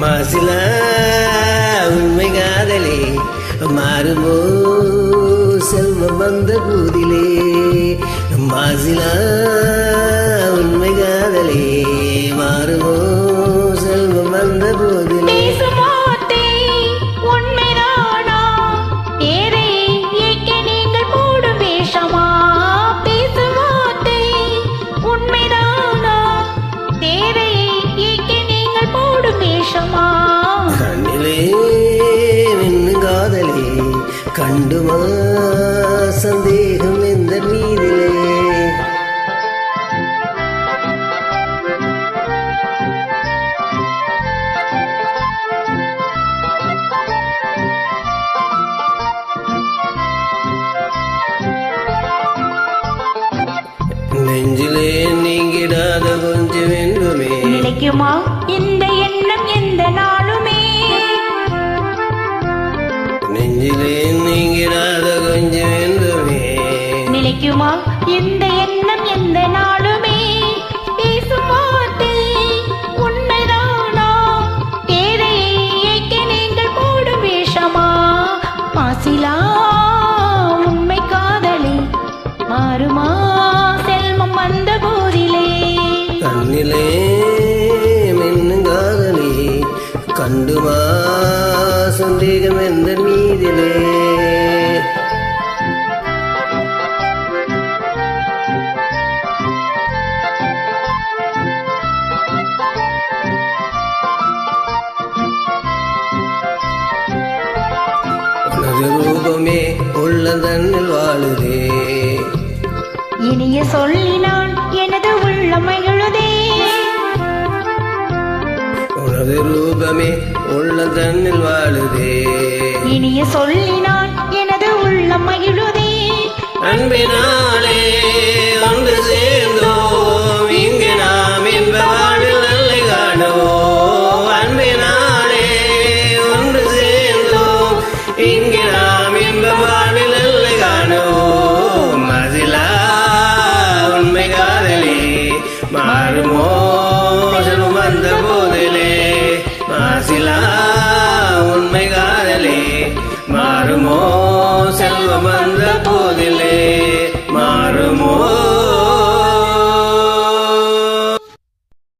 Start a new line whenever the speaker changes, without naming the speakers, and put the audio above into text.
மாசில உண்மை காதலே மாறுமோ? செல்வம் வந்த போதிலே மாசில உண்மை காதலே மாறுமோ? கண்டுமா சந்தேகம் எந்த மீதிலே நெஞ்சிலே நீங்கிடாத கொஞ்சம் வேண்டுமே.
நிலைக்குமா? இந்த எண்ணம் எந்த நாளுமே?
நெஞ்சிலே
கிடைக்குமா இந்த எண்ணம் எந்த நாளுமே? பேசும் வார்த்தை உண்மைதானா? தேரையை ஏக்க நீங்கள் போடும் வேஷமா? மாசிலா உண்மை காதலி. மாறுமா? செல்வம் வந்த போதிலே.
கண்ணிலே கண்டுமா சந்தேகம் எந்த மீதிலே? உனது ரூபமே உள்ள தன்னில் வாழுதே.
இனிய சொல்லினான் எனது உள்ளம் மகிழுதே.
உனது ரூபமே உள்ள தன்னில் வாழுதே.
இனிய சொல்லினான் எனது உள்ளம் மகிழுதே.
அன்பினாலே ஒன்று Mare mo, se lo manda